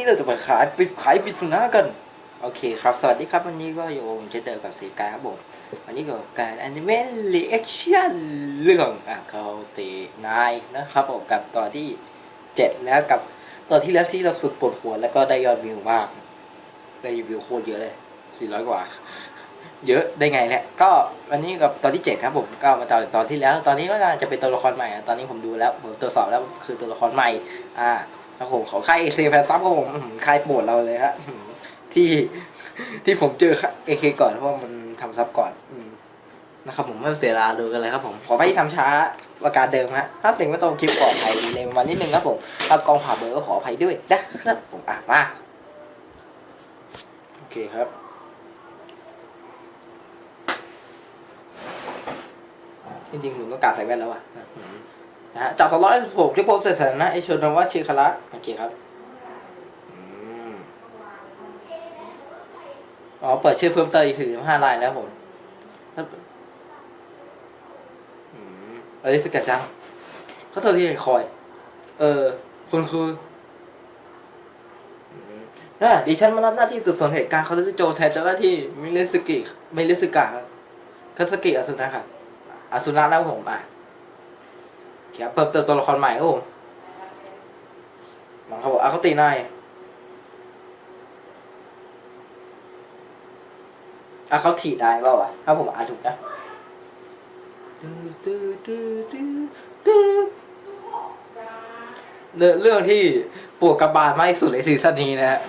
นี้เราจะไปขายไปขายปริศนากัน โอเคครับ สวัสดีครับวันนี้ก็อยู่ผมเจเดอร์กับสีกายครับผมวันนี้ก็การแอนิเมะรีแอคชั่นเรื่องอะเขาตีนายนะครับผมกับตอนที่เจ็ดแล้วกับตอนที่แล้วที่เราสุดปวดหัวแล้วก็ได้ยอดวิวมากได้วิวโคตรเยอะเลยสี่ร้อยกว่า เยอะได้ไงเนี่ยก็วันนี้กับตอนที่เจ็ดครับผมก็มาต่อตอนที่แล้ว ตอนนี้ก็จะเป็นตัวละครใหม่ ตอนนี้ผมดูแล้วผมตรวจสอบแล้วคือตัวละครใหม่ อ่า ครับผมขอค่ายเอเซแฟนซับครับผมค่ายโปรดเราเลยฮะที่ที่ผมเจอเอเคก่อนเพราะมันทำซับก่อนนะครับผมไม่เสียเวลาดูกันเลยครับผมขอไม่ทำช้าประการเดิมฮะถ้าเสียงไม่ตรงคลิปขออภัยดีเลยประมาณนิดนึงครับผมถ้ากองผ่าเบอร์ก็ขออภัยด้วยนะครับผมอะมาโอเคครับจริงๆผมต้องการใส่แว่นแล้วอะ นะฮะจากสองร้อยหกที่โพสเสร็จนะไอชนวัชิคาระโอเคครับอืมอ๋อ เปิดชื่อเพิ่มเติมอีกสี่สิบห้ารายแล้วผมถ้าอืมเอลิสกัดจังเขาเธอที่คอย เออคุณคืออืมอะดิฉันมารับหน้าที่สืบสวนเหตุการณ์เขาจะโจแทนเจ้าหน้าที่มิเลสกิมิเลสกะคาสกิอาสุนะครับอาสุนัขแล้วผมอะ ครับเปิดเติมตัวละครใหม่ครับผมมันเขาบอกอะเขาตีนายอะเขาถีได้เปล่าวะถ้าผมอ่านถูกนะเรื่องที่ปวดกระบาลมากที่สุดในซีซั่นนี้นะฮะ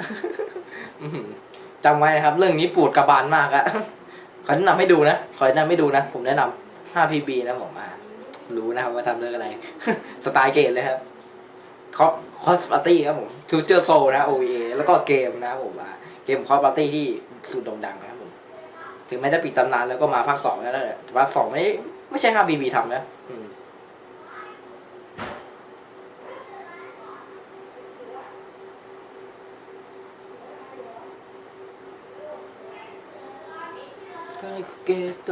จำไว้นะครับ เรื่องนี้ปวดกระบาลมากอะขอแนะนำให้ดูนะ ขอแนะนำให้ดูนะ ผมแนะนำ 5PB นะผมอะ รู้นะครับว่าทำเรื่องอะไร สไตล์เกมเลยครับคอคอสปาร์ตี้ครับผมทูเจอร์โซนะ OVA แล้วก็เกมนะครับผมอะเกมคอสปาร์ตี้ที่สุดโด่งดังนะครับผม ถึงแม้จะปิดตำนานแล้วก็มาภาคสองแล้วแหละแต่ภาคสองไม่ไม่ใช่ 5PB ทำนะใกล้เกต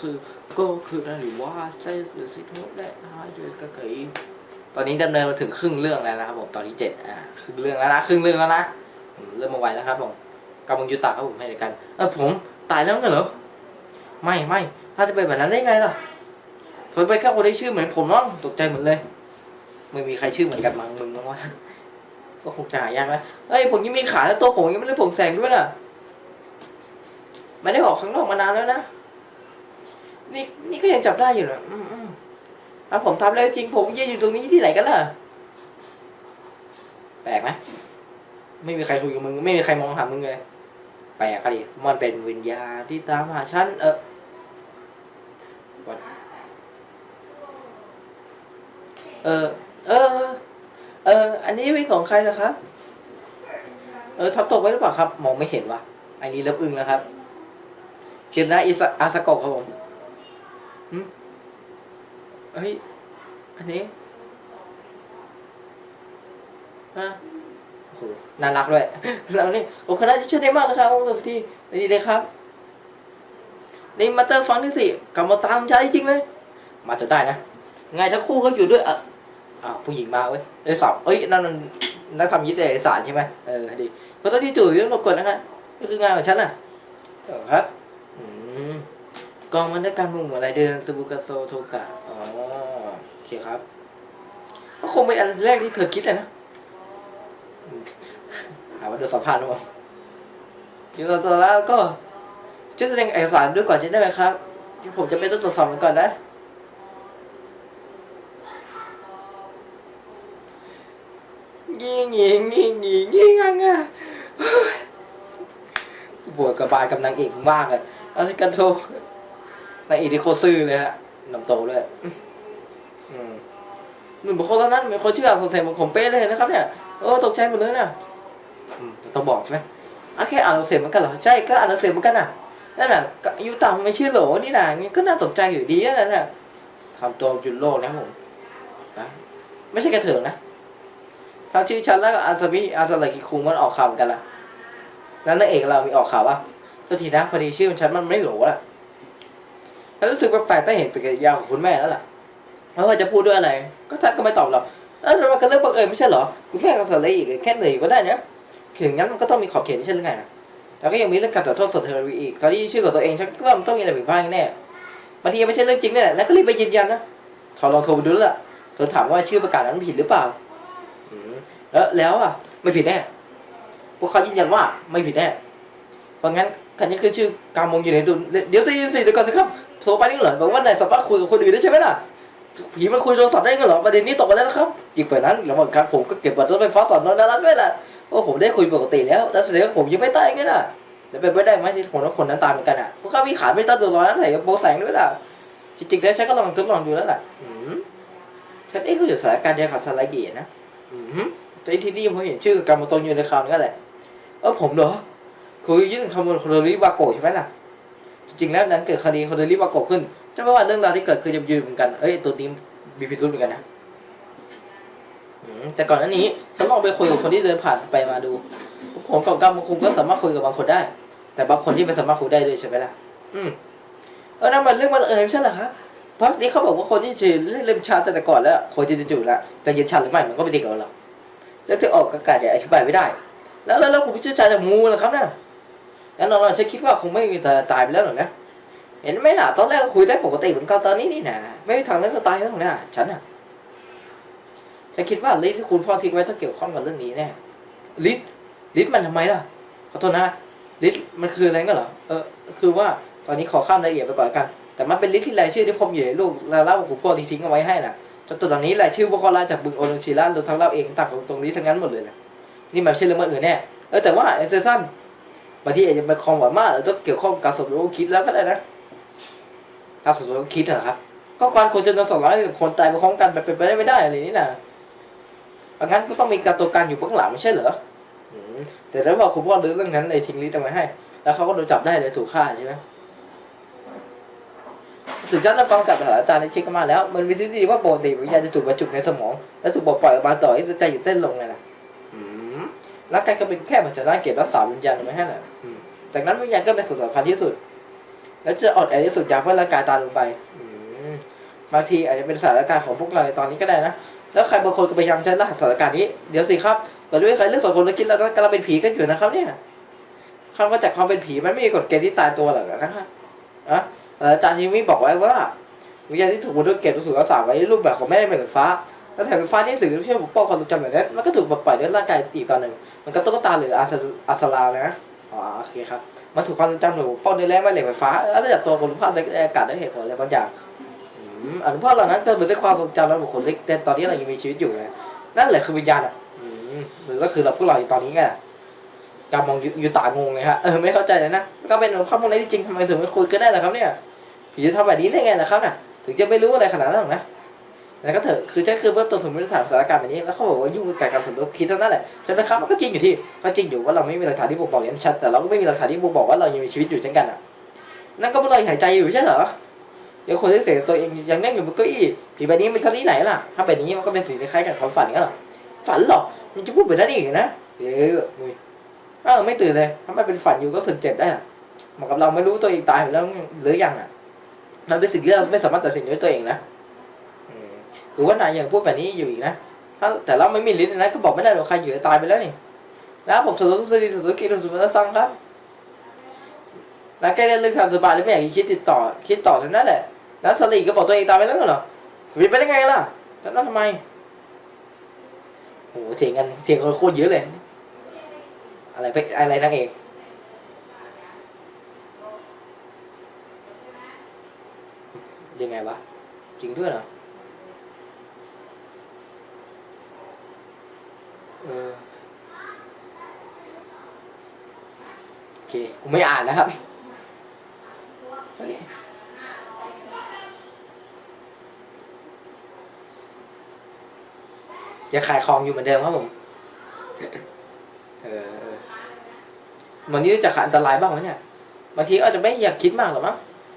คือก็คืออนั่นหรือว่าใช่หรือสิทุกและหายด้วยกะไก่ตอนนี้ดำเนินมาถึงครึ่งเรื่องแล้วนะครับผมตอนที่เจ็ดอ่าครึ่งเรื่องแล้วนะครึ่งเรื่องแล้วนะเริ่มมาไวแล้วครับผมกำลังยุตะครับผมให้ด้วยกันเออผมตายแล้วกันเหรอไม่ไม่ถ้าจะเป็นแบบนั้นได้ไงล่ะทนไปแค่คนได้ชื่อเหมือนผมเนาะตกใจหมดเลยไม่มีใครชื่อเหมือนกันมั้งมึงมั้งวะก็คงจะหายากนะเอ้ยผมยังมีขาแล้วตัวผมยังไม่ได้ผงแสงด้วยล่ะไม่ได้ออกข้างนอกมานานแล้วนะ นี่นี่ก็ยังจับได้อยู่นะอืมอืมอะผมทำแล้วจริงผมยืนอยู่ตรงนี้ที่ไหนกันล่ะ แปลกไหมไม่มีใครคุยกับมึง ไม่มีใครมองหามึงเลยแปลกอะดิมันเป็นวิญญาณที่ตามหาฉันเออ What? เออ เออ เออ อันนี้เป็นของใครเหรอครับ เออทับตกไว้หรือเปล่าครับ มองไม่เห็นว่ะอันนี้เริ่มอึ้งแล้วครับเขียนนะอิสอาสโกะครับผมหึ เฮ้ย อันนี้ฮะโอ้โหน่ารักด้วยแล้วนี่โอ้คณะที่ช่วยได้มากนะครับองค์สุทีดีเลยครับนี่มาเตอร์ฟังที่สี่กลับมาตามใจจริงเลย มาจนได้นะไงทั้งคู่เขาอยู่ด้วยอะอ้าวผู้หญิงมาเว้ยไอ้สอบเอ้ยนั่นมันนักทำยิตเอกสารใช่ไหมเออดีเพราะตอนที่จุ๋ยต้องกดนะคะนี่คืองานของฉันอะเออครับ กองมันได้การมุ่งอะไรเดินซูบุกาโซโทกะอ๋อโอเคครับก็คงเป็นอันแรกที่เธอคิดเลยนะหาว่าโดนสัมภาษณ์หรือเปล่ายูโรโซแล้วก็ช่วยแสดงเอกสารด้วยก่อนจะได้ไหมครับที่ผมจะไปต้องตรวจสอบมันก่อนนะงี้งี้งี้งี้งี้งังอะบวชกับบาลกับนางเอกมากอะอะไรกันโท นางเอกที่โคตรซื่อเลยฮะนำโตด้วยอืมหนุ่มบุคคลแล้วนั้นเป็นคนชื่ออาสงสัยเหมันผมเป๊ะเลยนะครับเนี่ยโอ้ตกใจหมดเลยนะอืมต้องบอกใช่ไหมอะแค่อ่านหนังสือเหมือนกันเหรอใช่ก็อ่านหนังสือเหมือนกันอะนั่นแหละอายุต่ำไม่ชื่อโหลนี่นะงั้นก็น่าตกใจอยู่ดีนั่นแหละทำตัวจุดโลกนะผมนะไม่ใช่กระเถิงนะทั้งชื่อฉันแล้วก็อาซามิอาซาลากิคุงมันออกข่าวเหมือนกันละแล้วนางเอกเรามีออกข่าวว่าโทษทีนะพอดีชื่อมันฉันมันไม่โหลละ แล้วรู้สึกแปลกๆตั้งเห็นปฏิกิริยาของคุณแม่แล้วล่ะไม่ว่าจะพูดด้วยอะไร ก็ท่านก็ไม่ตอบหรอกเออมันก็เรื่องบังเอิญไม่ใช่เหรอ คุณแม่ก็สอนอะไรอีกแค่เหนื่อยก็ได้เนี่ยถึงงั้นมันก็ต้องมีขอบเขตไม่ใช่หรือไงนะแล้วก็ยังมีเรื่องการต่อโทษสดเทอร์วีอีก ตอนที่ชื่อของตัวเองฉันคิดว่ามันต้องมีอะไรผิดพลาดแน่บางทีไม่ใช่เรื่องจริงนี่แหละแล้วก็รีบไปยืนยันนะทอลองโทรไปดูแล้วล่ะเธอถามว่าชื่อประกาศนั้นผิดหรือเปล่าแล้วแล้วอะไม่ผิดแน่พวกเขายืนยันว่าไม่ผิดแน่เพราะงั้นคันนี้คือชื่อกามงอยู่ในตุนเดี๋ยวสิเดี๋ยวสิเดี๋ยวก่อนสิครับ โซไปนี่เหรอบอกว่านายสามารถคุยกับคนอื่นได้ใช่ไหมล่ะผีมันคุยโทรศัพท์ได้เงเหรอประเด็นนี้ตกไปแล้วนะครับอีกฝ่ายนั้นหลังจากนั้นผมก็เก็บบัตรรถไฟฟ้าสอนนอนนั้นด้วยแหละโอ้ผมได้คุยปกติแล้วแต่แสดงผมยังไม่ตายไงล่ะแล้วเป็นไปได้ไหมที่คนนั้นคนนั้นตายเหมือนกันอะพวกเขามีขาไม่ตั้งตัวร้อนนั้นใส่กระโปรงแสงด้วยล่ะจริงๆแล้วฉันก็ลองทดลองดูแล้วล่ะอืมฉันเอ๊ะเขาอยู่สถานการณ์เดียวกับสไลเกียนะอืมแต่ที่นี่ผมเห็นชื่อกับการมาตรงอยู่ในข่าวนั่นแหละเออผมเหรอคือยื่นคำนวณโคโดริบาโกใช่ไหมล่ะ จริงแล้วนั้นเกิดคดีโคโดริบาโกขึ้นจะไม่ว่าเรื่องราวที่เกิดขึ้นจะยืนเหมือนกันเอ้ยตัวนี้มีพิรุธเหมือนกันนะแต่ก่อนหน้านี้ฉันลองไปคุยกับคนที่เดินผ่านไปมาดูผมกับกัมคุงก็สามารถคุยกับบางคนได้ แต่บางคนที่ไม่สามารถคุยได้ด้วยใช่ไหมล่ะ อืมเออนั่นมันเรื่องมันเอิญใช่เหรอครับเพราะนี่เขาบอกว่าคนที่เล่นเล่มชาตั้งแต่ก่อนแล้วคนที่จะจูแล้วแต่ยืนชาหรือไม่มันก็ไม่ดีกับเราแล้วที่ออกอากาศเนี่อธิบายไม่ได้ แล้วแล้วแล้วผมเชื่อใจจากงูเหรอครับเนี่ย แล้วน้องๆฉันคิดว่าคงไม่มีแต่ตายไปแล้วหรอกนะ เห็นไหมล่ะ ตอนแรกคุยได้ปกติเหมือนกันตอนนี้นี่นะไม่มีทางนั้นก็ตายแล้วหรอกนะฉันอะฉันคิดว่าลิสที่คุณพ่อทิ้งไว้ต้องเกี่ยวข้องกับเรื่องนี้แน่ลิสลิสมันทำไมล่ะขอโทษนะลิสมันคืออะไรกันเหรอเออคือว่าตอนนี้ขอข้ามรายละเอียดไปก่อนกัน แต่มันเป็นลิสที่รายชื่อที่ผมอยู่ในลูกล้วเล่าของคุณพ่อที่ทิ้งเอาไว้ให้น่ะจนตอนนี้รายชื่อพวกเขาลาจากบึงโอนังชิระรวมทั้งเราเองต่างของตรงนี้ทั้งนั้นหมดเลยนะนี่มันไม่ใช่เรื่องมันอื่นแน่เออแต่ว่าเอเซซัน บางทีอาจจะเป็นความหวังมากหรือต้องเกี่ยวข้องกับการสมรู้คิดแล้วก็ได้นะการสมรู้คิดเหรอครับ ก็การคนจำนวนสองร้อยกับคนตายไปพร้อมกันเป็นไปได้ไม่ได้อะไรนี่นะเพราะงั้นก็ต้องมีการตัวการอยู่เบื้องหลังไม่ใช่เหรอเสร็จแล้วบอกคุณพ่อเรื่องนั้นเลยทิ้งลิสต์เอาไว้ให้ แล้วเขาก็โดนจับได้เลยถูกฆ่าใช่ไหมถึงฉันได้ฟังจากอาจารย์ในเช็คกันมาแล้ว มันมีทฤษฎีว่าปกติวิญญาณจะถูกบรรจุในสมอง แล้วถูกปล่อยออกมาต่อให้ใจหยุดเต้นลงไงล่ะ ร่างกายก็เป็นแค่ปัจจัยเก็บรักษาวิญญาณไว้ให้แหละจากนั้นวิญญาณก็เป็นส่วนสำคัญที่สุด แล้วจะอ่อนแอที่สุดอยากเพื่อร่างกายตายลงไปบางทีอาจจะเป็นสถานการณ์ของพวกเราในตอนนี้ก็ได้นะ แล้วใครบางคนก็พยายามใช้รหัสสถานการณ์นี้ เดี๋ยวสิครับก่อนด้วยใครเรื่องสองคนแล้วคิดแล้วกำลังเป็นผีกันอยู่นะครับ เนี่ยคำว่าจากความเป็นผีมันไม่มีกฎเกณฑ์ที่ตายตัวหรอกนะครับอะอาจารย์ยิมมี่บอกไว้ว่า วิญญาณที่ถูกมนุษย์เก็บถูกรักษาไว้รูปแบบของแม่เหมือนฟ้า แล้วแถมไฟฟ้าที่สื่อที่ช่วยปกป้องความทรงจำแบบนั้นมันก็ถูกปลดปล่อยด้วยร่างกายอีกตอนหนึ่งมันก็ตุ๊กตาหรืออาสอาสลานะอ๋อโอเคครับมันถูกความทรงจำหรือปกป้องด้วยแร่แม่เหล็กไฟฟ้าแล้วถ้าจับตัวคนรู้ภาพในอากาศได้เหตุผลอะไรบางอย่างอืมอนุภาพเหล่านั้นก็เหมือนด้วยความทรงจำแล้วบุคคลเล็กแต่ตอนนี้เรายังมีชีวิตอยู่ไงนั่นแหละคือวิญญาณอะหรือก็คือเราพวกเราอยู่ตอนนี้ไงกำมองอยู่ตางงเลยฮะเออไม่เข้าใจเลยนะก็เป็นข้อมูลในที่จริงทำไมถึงไม่คุยกันได้ล่ะครับเนี่ยผีจะทำแบบนี้ได้ไงล่ะครับน่ะถึงจะไม่รู้อะไรขนาดนั้นหรอกนะ แต่ก็เถอะคือฉันคือเบื้อต้นสมมติฐานสถานการณ์แบบนี้แล้วเขาบอกว่ายุ่งกับการสมรู้คิดเท่านั้นแหละใช่ไหมครับมันก็จริงอยู่ที่ก็จริงอยู่ว่าเราไม่มีหลักฐานที่บ่งบอกอย่างชัดแต่เราก็ไม่มีหลักฐานที่บ่งบอกว่าเรายังมีชีวิตอยู่เช่นกันอะนั่นก็เพราะเราหายใจอยู่ใช่เหรอเดี๋ยวคนที่เสียตัวเองยังนั่งอยู่บนเก้าอี้ผีแบบนี้เป็นท่าที่ไหนล่ะถ้าแบบนี้มันก็เป็นสิ่งคล้ายกับความฝันกันหรอฝันหรอมันจะพูดแบบนั้นอีกนะเดี๋ยมึงเออไม่ตื่นเลยถ้าไมเป็นฝันอยู่ก็สึกเจ็บได้น่ะเหมือนกับเราไม่รู้ตัวเองตายแล้วหรือยังอะมันเป็นสิ่งที่เราไม่สามารถตัดสินด้วยตัวเองนะ มคือว่านายยังพูดแบบนี้อยู่อีกนะถ้าแต่เราไม่มีลิ้นนะก็บอกไม่ได้หรอกใครอยู่ตายไปแล้วนี่แล้วผมสุดสุดสุดสุดกินสุดสุดซังครับแล้วแกเรื่องทางสบายหรือไม่อยากคิดติดต่อ คิดต่อเท่านั้นแหละแล้วสลีก็บอกตัวเองตายไปแล้วเหรอเป็นไปได้ไงล่ะแล้วนั่นทำไมโอ้โหเถียงกันเถียงกันโคตรเยอะเลย อะไรไปอะไรนางเอกยังไงวะจริงด้วยเหรอ เออ โอเคกูไม่อ่านนะครับโอเคจะขายของอยู่เหมือนเดิมครับผม เออวันนี้จะขาดอันตรายบ้างไหมเนี่ย บางทีอาจจะไม่อยากคิดมากหรอกมั้ง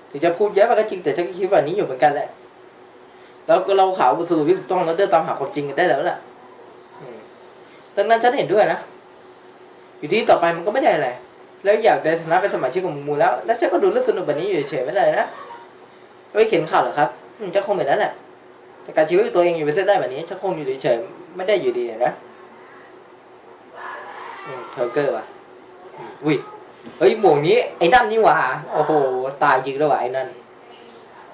ถึงจะพูดเยอะไปก็จริงแต่ฉันก็คิดแบบนี้อยู่เหมือนกันแหละ แล้วก็เราข่าวบทสรุปที่ถูกต้องแล้วเดินตามหาความจริงกันได้แล้วแหละอืม ดังนั้นฉันเห็นด้วยนะ อยู่ที่ต่อไปมันก็ไม่ได้อะไร แล้วอยากในฐานะเป็นสมาชิกของมูลแล้ว แล้วฉันก็ดูเรื่องสนุกแบบนี้อยู่เฉยไม่ได้นะ ไม่เขียนข่าวหรอครับจะคงแบบนั้นแหละแต่การชีวิตตัวเองอยู่ไปเส้นได้แบบนี้ฉันคงอยู่เฉยไม่ได้อยู่ดีนะเทอร์เกอร์ว่ะอุ้ยเฮ้ยหมวกนี้ไอ้นั่นนี่หว่าโอ้โหตายจริงด้วยว่ะไอ้นั่น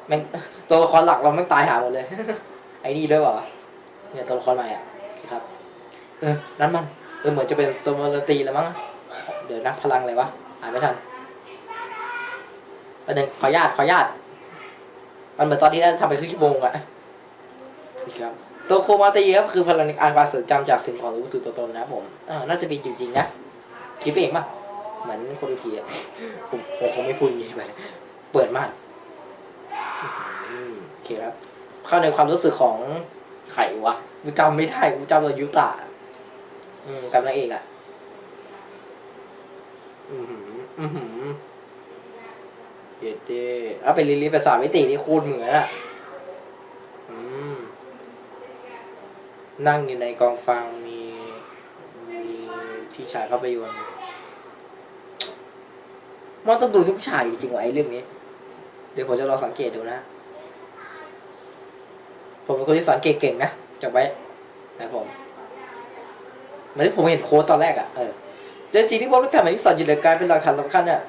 แม่งตัวละครหลักเราแม่งตายหาหมดเลย ไอ้นี่ด้วยว่ะเนี่ยตัวละครใหม่อะ เออนั่นมันเออเหมือนจะเป็นสมรตีแล้วมั้งเดี๋ยวนะพลังอะไรวะอ่านไม่ทันประเด็นงขออนุญาตขออนุญาตมันเหมือนตอนที่ได้ทำไปครึ่งชั่วโมงอะนี่ครับโซโคมาตีครับคือพลังอ่านความทรงจำจากสิ่งของหรือวัตถุตัวตนนะครับผมอ่าน่าจะมีอยู่จริงนะคิดไปเองป่ะเหมือนโคโรกีอะผมผมคงไม่พูดอย่างนี้ไปเปิดมากอืมโอเคครับ เข้าในความรู้สึกของไข่วะกูจำไม่ได้กูจำเรายุตะ อืมกับนางเอกอะอืมหือืมหืมเย็ดเด้เอาไปลิลิภาษามิตินี่โคตรเหมือนอะอืม นั่งอยู่ในกองฟางมีมีที่ฉายภาพยนตร์มันต้องดูทุกฉากจริงๆวะไอ้เรื่องนี้ เดี๋ยวผมจะลองสังเกตดูนะ ผมเป็นคนที่สังเกตเก่งนะจับไว้นะผม เหมือนที่ผมเห็นโค้ดตอนแรกอะ่ะเออแต่จริงที่ผมรู้การแบบนี้สอนจิตวิทยากลายเป็นหลักฐานสำคัญเนี่ย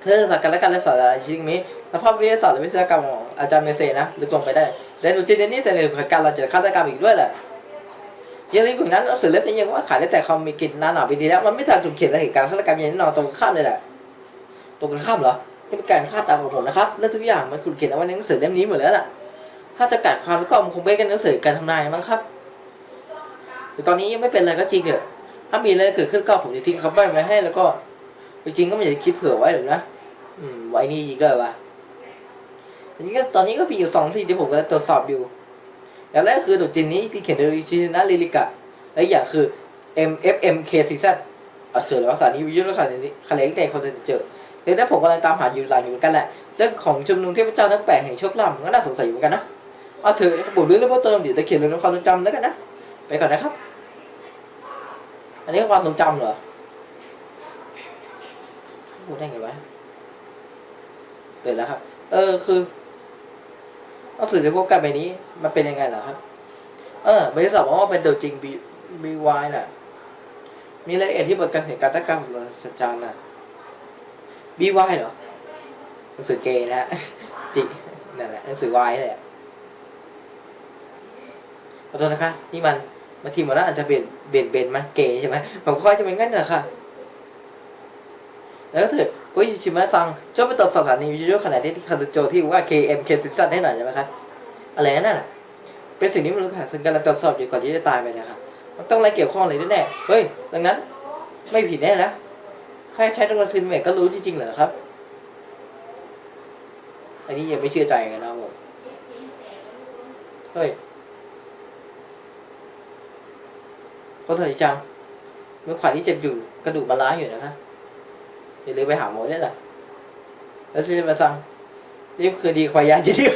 เพื่อสักการและการและสอนอะไรชิ้นนี้และภาพวิทยาศาสตร์และวิทยากรรมของอาจารย์เมเซนะลึกลงไปได้แต่ดูจินนี่เสนอผลการเราเจอฆาตกรรมอีกด้วยแหละยังรีบถึงนั้นหนังสือเล่มนี้ยังว่าขายได้แต่คอมิกินนานหนาปีที่แล้วมันไม่ทันถูกเขียนและเหตุการณ์ฆาตกรรมอย่างแน่นอนตรงข้ามเลยแหละตรงกันข้ามเหรอนี่เป็นการคาดเดาของผมนะครับเรื่องทุกอย่างมันคุณเขียนเอาไว้ในหนังสือเล่มนี้หมดแล้วล่ะถ้าจะกัดความก็คงเป็นกันหนังสือการทำนายมั้งครับ แต่ตอนนี้ยังไม่เป็นอะไรก็จริงเถอะถ้ามีอะไรเกิดขึ้นก็ผมจะทิ้งคำใบ้ไว้ให้แล้วก็จริงๆก็ไม่อยากคิดเผื่อไว้หรอกนะอืมไว้นี่อีกเลยว่ะแต่นี้ก็ตอนนี้ก็มีอยู่สองที่ที่ผมกำลังตรวจสอบอยู่อย่างแรกคือตัวจินนี้ที่เขียนโดยชินาลิลิกะและอีกอย่างคือ M F M K C Z อะคืออะไรภาษานี้วิทยุและขนาดนี้ขนาเล็กในคนจะเจอเรื่องนั้นผมกำลังตามหาอยู่หลายอยู่เหมือนกันแหละ เรื่องของชุมนุมเทพเจ้าทั้งแปดแห่งโชคลาภก็น่าสงสัยอยู่เหมือนกันนะเอาเถอะบุญเรื่องเพิ่มเติมเดี๋ยวจะเขียนเรื่องความทรงจำแล้วกันนะ ไปก่อนนะครับ อันนี้ความทรงจำเหรอพูดได้ไงวะเตือนแล้วครับ เออคือหนังสือที่พบกันใบนี้ มันเป็นยังไงเหรอครับ เออบริษัทบอกว่าเป็นเดอะจริงบีบีวายน่ะ มีรายละเอียดที่เปิดการเห็นการตั้งการสัจจานน่ะบีวายเหรอหนังสือเกย์นะฮะจินั่นแหละหนังสือวายเลยอะขอโทษนะคะนี่มัน บางทีมันน่าอาจจะเปลี่ยนเปลี่ยนเบนมาเกยใช่ไหมผมก็ค่อยจะเป็นงั้นแหละค่ะ แล้วก็เถอปุ้ยชิมะซังช่วยไปตรวจสอบสถานีวิทยุขนาดที่คาซุโจที่ว่า KM K ซิซันให้หน่อยได้ไหมครับอะไรนั่นน่ะ เป็นสิ่งที่มันุษย์หาซึ่งกำลังตรวจสอบอยู่ก่อนที่จะตายไปนะครับมันต้องอะไรเกี่ยวข้องอะไรด้วยแน่เฮ้ย ดังนั้น ไม่ผิดแน่แล้วแค่ใช้ตัวซินเมกก็รู้จริงๆเหรอครับ อันนี้ยังไม่เชื่อใจกันนะผม เฮ้ย ก็สนิจังมือขวาที่เจ็บอยู่กระดูกมันล้างอยู่นะคะอย่าลืมไปหาหมอด้วยล่ะแล้วซินมาสั่งนี่คือดีกว่ายยาจริง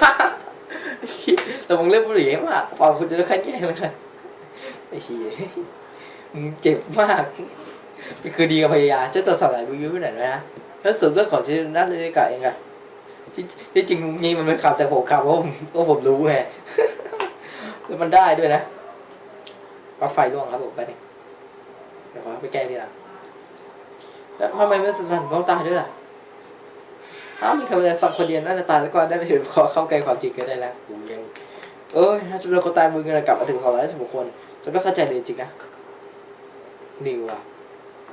ๆแต่มึงเล่นบุหรี่มากพอคุณจะได้คัดแย่เลยค่ะไอ้เหี้ยมึงเจ็บมากนี่คือดีกับพยายามจะตรวจสอบหลายวิวไปไหนอยนะแล้วส่วนเรื่องของชินัทเลยกะเองอะที่ที่จริงนี่มันเป็นข่าวแต่ผมข่าวเพราะผมเพราะผมรู้ไงแล้วมันได้ด้วยนะ ปลั๊กไฟร่วงครับผมไปนี่เดี๋ยวขอไปแก้ทีหลังแล้วทำไมไม่สุดสันต้องตายด้วยล่ะอ้ามีใครมาสักคนเดียวน่าจะตายแล้วก็ได้ไปถึงพอเข้าใจความจริงกันได้แล้วผมยังเอ้ยถ้าจุดเราคนตายมือเงินกลับมาถึงสองร้อยสิบหกคนฉันไม่เข้าใจเลยจริงนะนิวอะ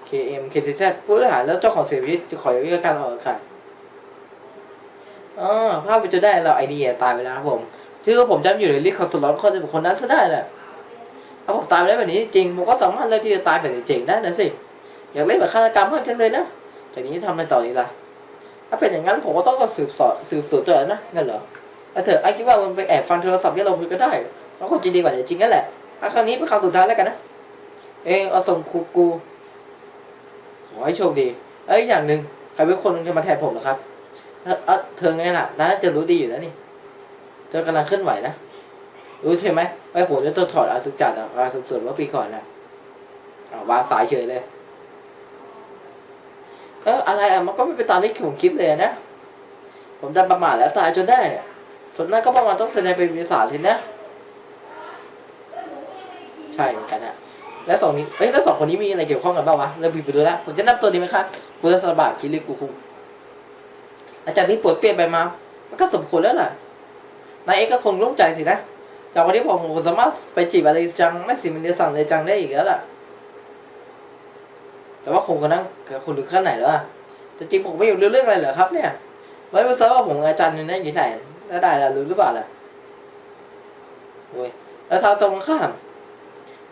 KM KCZ ผู้บริหารแล้วเจ้าของเสียชีวิตจะขอยกเลิกการออกอากาศอ๋อภาพไปจะได้เราไอเดียตายไปแล้วครับผมที่ก็ผมจำอยู่ในลิสต์ของสล็อตคนเป็นคนนั้นซะได้แหละ ถ้าผมตายไปได้แบบนี้จริงผมก็สามารถเลือกที่จะตายแบบจริงได้นะสิอยากเล่นแบบฆาตกรรมมากจังเลยนะจากนี้ทำอะไรต่อดีล่ะถ้าเป็นอย่างนั้นผมก็ต้องสืบสอบสืบสวนเจอนะงั้นเหรอเอาเถอะไอ้คิดว่ามันไปแอบฟังโทรศัพท์ที่เราคุยก็ได้มันคงจะดีกว่าจริงนั่นแหละครั้งนี้เป็นครั้งสุดท้ายแล้วกันนะเองเอาส่งครูกูขอให้โชคดี เอ้ยอย่างหนึ่งใครเป็นคนจะมาแทนผมเหรอครับเออเธอไงล่ะน่าจะรู้ดีอยู่แล้วนี่ เธอกำลังเคลื่อนไหวนะ รู้ใช่ไหมไอ้ผมจะต้องถอดอาสุจัดอะอาสุส่วนเมื่อปีก่อนนะอ่าวางสายเฉยเลย เอออะไรอะมันก็ไม่เป็นตามที่ผมคิดเลยนะ ผมดันประมาทแล้วตายจนได้เนี่ยส่วนนั้นก็ประมาณต้องแสดงเป็นวิสาสินะ ใช่เหมือนกันฮะแล้วสองนี้เอ้ยแล้วสองคนนี้มีอะไรเกี่ยวข้องกันบ้างวะเริ่มผิดไปดูแล้วผมจะนับตัวดีไหมครับกุลสบะคิริกุคุงอาจารย์พี่ปวดเปลี่ยนไปมา มันก็สมควรแล้วล่ะนายเอกก็คงโล่งใจสินะ จากวันที่ผมผมสามารถไปจีบอะไรจังไม่สิมิเนสั่งเลยจังได้อีกแล้วล่ะ แต่ว่าคงก็นั่งคุณถึงขั้นไหนแล้วอะแต่จริงผมไม่รู้เรื่องอะไรเหรอครับ เนี่ยไม่รู้ซะว่าผมอาจารย์เนี่ยอยู่ไหนแล้วได้ล่ะรู้หรือเปล่าล่ะโอ้ยแล้วทางตรงข้าม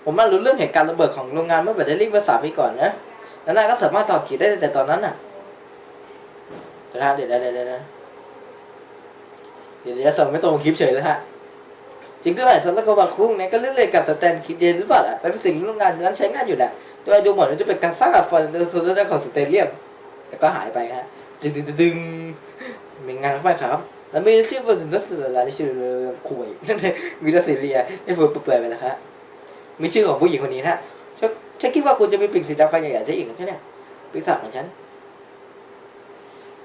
ผมมารู้เรื่องเหตุการณ์ระเบิดของโรงงานเมื่อแบตเตอรี่เมื่อสามปีก่อนนะแล้วนายก็สามารถถอขีดได้แต่ตอนนั้นน่ะเดี๋ยวนะเดี๋ยวเดี๋ยวเดี๋ยวเดี๋ยวเดี๋ยวเดี๋ยวส่งไม่ตรงคลิปเฉยเลยฮะ จริงด้วยสำหรับกบาคุ้งเนี่ยก็เรื่องเลยกับสแตนคิดเดนหรือเปล่าล่ะเป็นสิ่งที่โรงงานนั้นใช้งานอยู่แหละโดยดูเหมือนว่าจะเป็นการสร้างอัฟเดอร์โซลของสเตเลียมแล้วก็หายไปฮะดึงดึงดึงดึงมีงานเข้าไปครับ แล้วมีชื่อว่าสินค้าอะไรที่ชื่อคุยนั่นเองมีแต่ซีเรียไม่เฟื่อเปื่อยไปแล้วครับมีชื่อของผู้หญิงคนนี้นะฉันฉันคิดว่าคุณจะมีปีกสีดำกันใหญ่ๆซะอีกนะใช่เนี่ยปีศาจของฉัน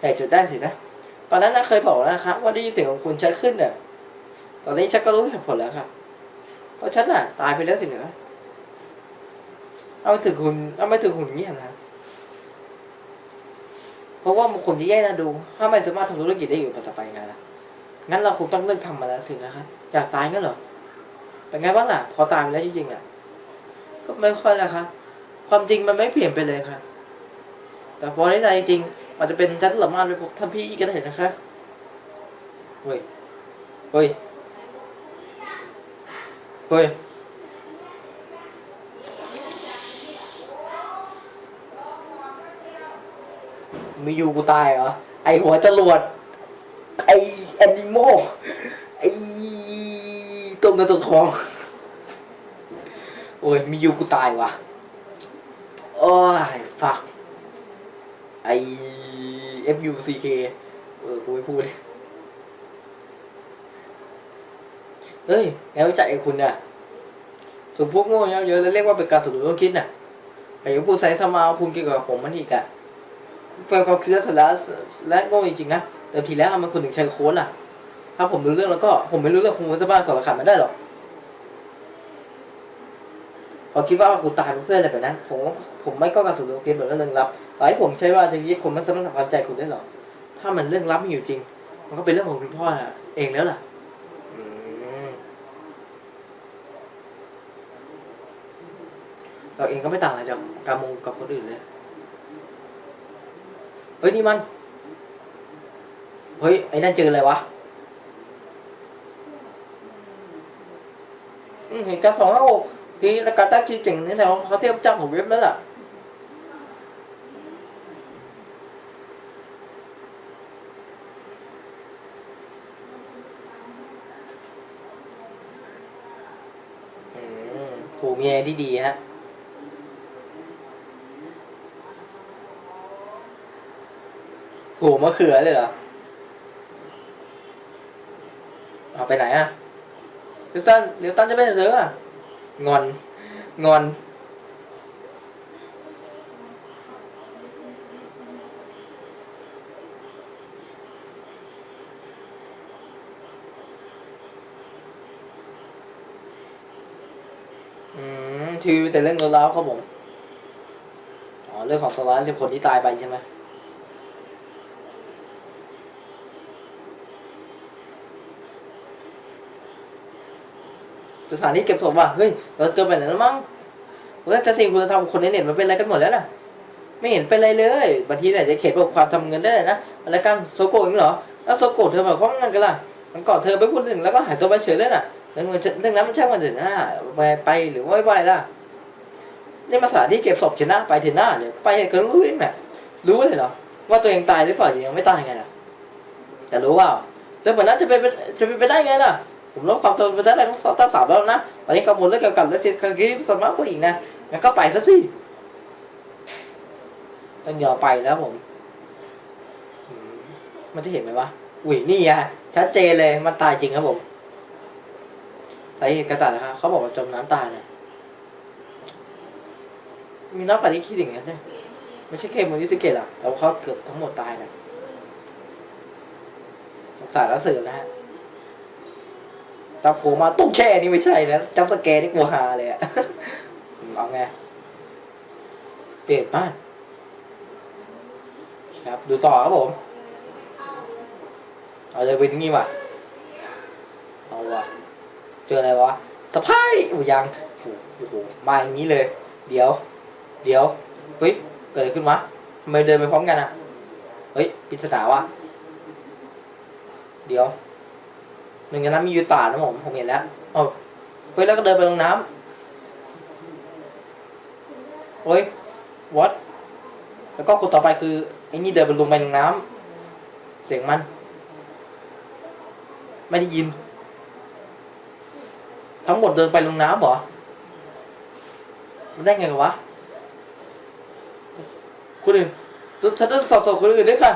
แต่จุดได้สินะตอนนั้นนะเคยบอกแล้วนะครับว่าได้ยินเสียงของคุณชัดขึ้นเนี่ย ตอนนี้ฉันก็รู้เหตุผลแล้วครับเพราะฉันน่ะ ตายไปแล้วสิเหนือเอาไปถึงคุณเอาไปถึงคุณเงี้ยนะเพราะว่ามันคนที่แย่น่าดู ถ้าไม่สามารถทำธุรกิจได้อยู่ต่อไปไงล่ะงั้นเราคงต้องเลิกทำมาแล้วสินะครับอยากตายงั้นเหรอเป็นไงบ้างล่ะ พอตายไปแล้วจริงๆอะ ก็ไม่ค่อยแล้วครับ ความจริงมันไม่เปลี่ยนไปเลยครับแต่พอได้ใจจริงๆอาจจะเป็นจันทร์ละมานไปพบท่านพี่ก็ได้นะคะเฮ้ยเฮ้ย เฮ้ย มีอยู่กูตายเหรอ ไอหัวจรวด ไอแอนิโมไอตัวเงินตัวทอง โอ้ย มีอยู่กูตายว่ะ โอ้ยฟักไอ FUCK เออ กูไม่พูด เฮ้ยแนววิจัยไอ้คุณเนี่ยส่วนพวกโง่เยอะแล้วเรียกว่าเป็นการสนุนต้องคิดน่ะไอ้ผู้ใส่สมาคุณเกี่ยวกับผมมันอีกอะเป็นความคิดและสาระและโง่จริงๆนะแต่ทีแล้วทำไมคุณถึงใช้โค้ดล่ะ ถ้าผมรู้เรื่องแล้วก็ผมไม่รู้เรื่องคงจะบ้านสอนขันไม่ได้หรอกพอคิดว่าคุณตายเพื่ออะไรแบบนั้น ผมผมไม่ก็การสนุนต้องคิดแบบเรื่องลับต่อให้ผมใช้ว่าจะยึดคนมันสามารถทำความใจคุณได้หรอกถ้ามันเรื่องลับไม่อยู่จริง มันก็เป็นเรื่องของคุณพ่อเองแล้วล่ะ อืม เราเองก็ไม่ต่างอะไรจากกามงกับคนอื่นเลยเฮ้ยนี่มัน เฮ้ยไอ้นั่นเจออะไรวะอืมเห็นการสองห้าหกที่ราการตั้งชื่งนี่แหละเขาเทียบจังของเว็บแล้วล่ะอืมถูกเมียที่ดีฮะ โหมะเขือเลยเหรอ เอาไปไหนอะเดี๋ยวตันเดี๋ยวตันจะไปไหนเถอะอะงอน งอน อืม ทีวีแต่เรื่องราวครับผม อ๋อ เรื่องของโซลาร์สิบคนที่ตายไปใช่ไหม สถานที่เก็บศพว่ะเฮ้ยเราเจอไปไหนแล้วมั้งแล้วจะสิ่งคุณธรรมคนในเน็ตมันเป็นอะไรกันหมดแล้วน่ะ ไม่เห็นเป็นอะไรเลยบางทีเนี่ยจะเขียนบทความทำเงินได้เลยนะอะไรกันโซโกะเองเหรอแล้วโซโกะเธอหมายความว่าไงกันล่ะมันกาะเธอไปพูดถึงแล้วก็หายตัวไปเฉยเลยน่ะเรื่องมันเรื่องนั้นมันช่างมันเถอะนะไปไปหรือว่าไม่ไปล่ะนี่มาสถานที่เก็บศพเถอะนะไปเถอะนะเดี๋ยวไปก็รู้เองน่ะรู้เลยเหรอว่าตัวเองตายหรือเปล่ายังไม่ตายไงล่ะแต่รู้ว่าเรื่องแบบนั้นจะเป็นจะเป็นไปได้ไงล่ะ ผมลดความทนไปได้แล้วตั้งสามแล้วนะตอนนี้กังวลเรื่องเกี่ยวกับเรื่องคดีสมากกว่าอีกนะงั้นก็ไปซะสิต้องยอมไปแล้วผม มันจะเห็นไหมวะอุ้ยนี่อะชัดเจนเลยมันตายจริงครับผมสาเหตุการตายนะครับเขาบอกว่าจมน้ำตายนะมีน้ำปานิคิดอย่างนั้นเนี่ยไม่ใช่แค่มูนิธิเกตหรอกแต่ว่าเขาเกือบทั้งหมดตายนะสงสารแล้วสืบนะฮะ ตาโผล่มาตุ้งแช่นี่ไม่ใช่นะจับสแกนี่กลัวฮาเลยอะเอาไง เปลี่ยนบ้าน ครับ ดูต่อครับผม เอาเลยเป็นงี้ว่ะ เอาว่ะ เจออะไรวะสะพายอู้ยังโอ้โหโอ้โหมาอย่างนี้เลย เดี๋ยว เดี๋ยว เฮ้ย เกิดอะไรขึ้นวะทำไมเดินไปพร้อมกันอะเฮ้ยปริศนาวะเดี๋ยว หนึ่งในนั้นมียูตานะผมผมเห็นแล้วเอ้าเฮ้ยแล้วก็เดินไปลงน้ำเฮ้ย what แล้วก็คนต่อไปคือไอ้นี่เดินไปลงไปในน้ำเสียงมัน ไม่ได้ยิน ทั้งหมดเดินไปลงน้ำเหรอมันได้ไงกันวะคนอื่นฉันต้องสอบสอบคนอื่นด้วยค่ะ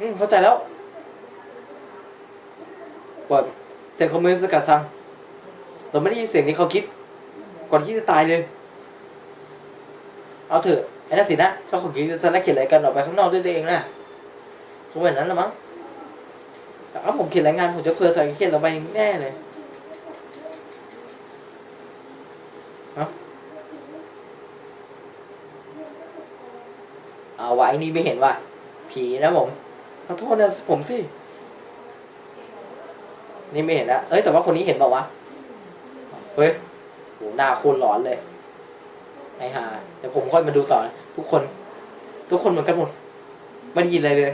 อืมเข้าใจแล้ว ปล่อยเสียงคอมเมนต์สกัดซังเราไม่ได้ยินเสียงนี้เขาคิด ก่อนที่จะตายเลย เอาเถอะไอ้นั่นสินะถ้าเขาคิดจะนักเขียนอะไรกันออกไปข้างนอกด้วยตัวเองนะคงแบบนั้นละมั้งแต่ถ้าผมเขียนรายงานผมจะเคยใส่เขียนลงไปแน่เลยเอาไว้นี่ไม่เห็นว่าผีนะผมขอโทษนะผมสิ นี่ไม่เห็นนะเอ้ยแต่ว่าคนนี้เห็นเปล่าวะเฮ้ยโหหน้าโคนหลอนเลย ไอ้ห่าเดี๋ยวผมค่อยมาดูต่อนะทุกคน ทุกคนเหมือนกันหมด ไม่ได้ยินอะไรเลย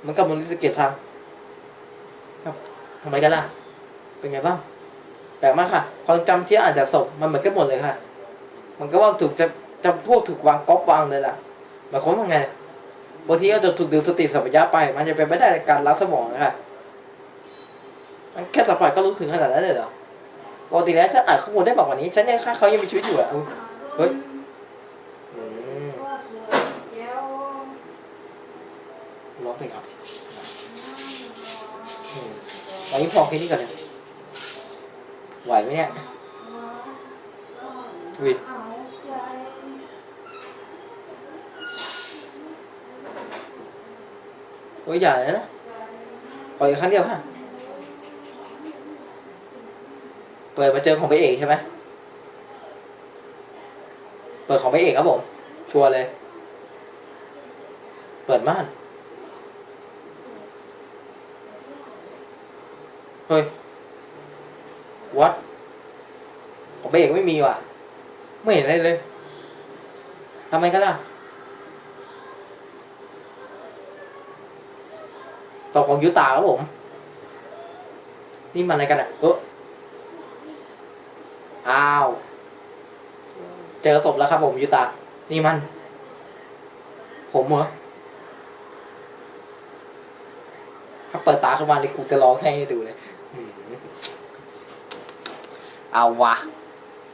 เหมันกับมนลิสเกตซังครับทำไมกันล่ะ เป็นไงบ้าง แปลกมากค่ะ ความจำที่อ่านจากศพมันเหมือนกันหมดเลยค่ะ มันก็ว่าถูกจะจำพวกถูกวางก๊อปวางเลยล่ะหมายความว่าไงบางทีอาจจะถูกดึงสติสัมปชัญญะไป มันจะเป็นไม่ได้ในการรับสมองนะคะ มันแค่สัมผัสก็รู้สึกขนาดนั้นเลยเหรอปกติแล้วฉันอ่านข้อมูลได้บอกว่านี้ ฉันยังฆ่าเขายังมีชีวิตอยู่อะเอาเฮ้ยอืมร้องเพลงครับอืมวันนี้พอแค่นี้ก่อนเลยไหวไหมเนี่ยอุ้ยโอ้ยอย่าเลยนะปล่อยอีกครั้งเดียวค่ะ เปิดมาเจอของพระเอกใช่ไหมเปิดของพระเอกครับผม ชัวร์เลย เปิดม่าน เฮ้ย วัด ของพระเอกไม่มีว่ะ ไม่เห็นอะไรเลย ทำไมกันล่ะศพของยูตาครับผม นี่มันอะไรกันอะเออ อ้าว เจอศพแล้วครับผมยูตานี่มัน ผมเหรอ ถ้าเปิดตาขึ้นมานี่กูจะร้องให้ดูเลย เอาวะ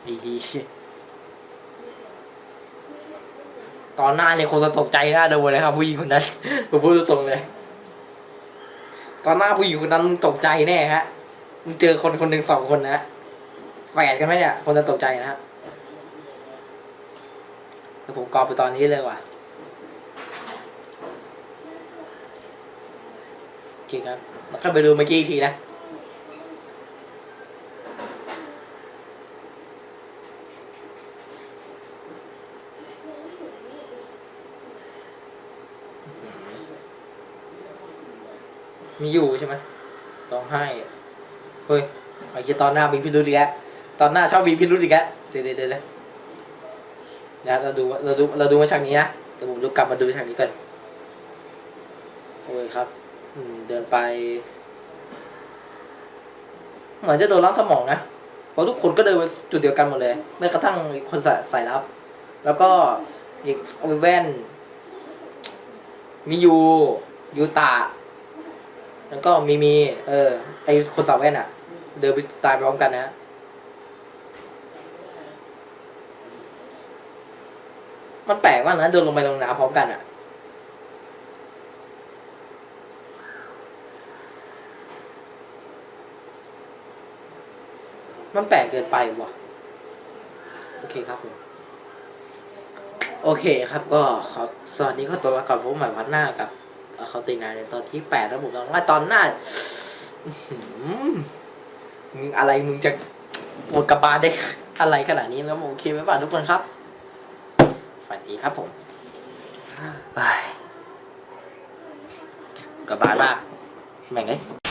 ไอ้ทียตอนหน้าเนี่ยคนจะตกใจหน้าดูเลยครับผู้หญิงคนนั้นผมพูดตรงเลย ตอนหน้าผู้หญิงคนนั้นตกใจแน่ฮะมึงเจอคนคนหนึ่งสองคนนะ แฝดกันไหมเนี่ย คนจะตกใจนะครับแต่ผมกรอบไปตอนนี้เลยว่ะโอเคครับแล้วก็ไปดูเมื่อกี้อีกทีนะมีอยู่ใช่ไหมร้องไห้ เฮ้ยไอ้ที่ตอนหน้ามีพิรุธอีกแล้ว ตอนหน้าชอบมีพิรุธอีกแล้วเดี๋ยวเดี๋ยวนะเราดูเราดูเราดูมาฉากนี้นะเดี๋ยวผมดูกลับมาดูฉากนี้ก่อนโอ้ยครับ อืม เดินไป เหมือนจะโดนล้างสมองนะเพราะทุกคนก็เดินไปจุดเดียวกันหมดเลยแม้กระทั่งคนใส่รับ แล้วก็อีกแว่น มียูยูตาแล้วก็มีมี เออ ไอคนสาวแว่นอะเดินไปตายพร้อมกันนะ มันแปลกมากนะโดนลงไปลงน้ำพร้อมกันอะมันแปลกเกินไปวะโอเคครับผม โอเคครับก็ขอสวัสดีก็ตัวละครบผมใหม่วัดหน้ากับเขาตีงานในตอนที่แปดแล้วผมตอนว่าตอนหน้าอะไรมึงจะปวดกระบาลได้อะไรขนาดนี้แล้วโอเคไหมป่ะทุกคนครับ ฝันดีครับผมไปกระบาลมากแม่งเอ้ย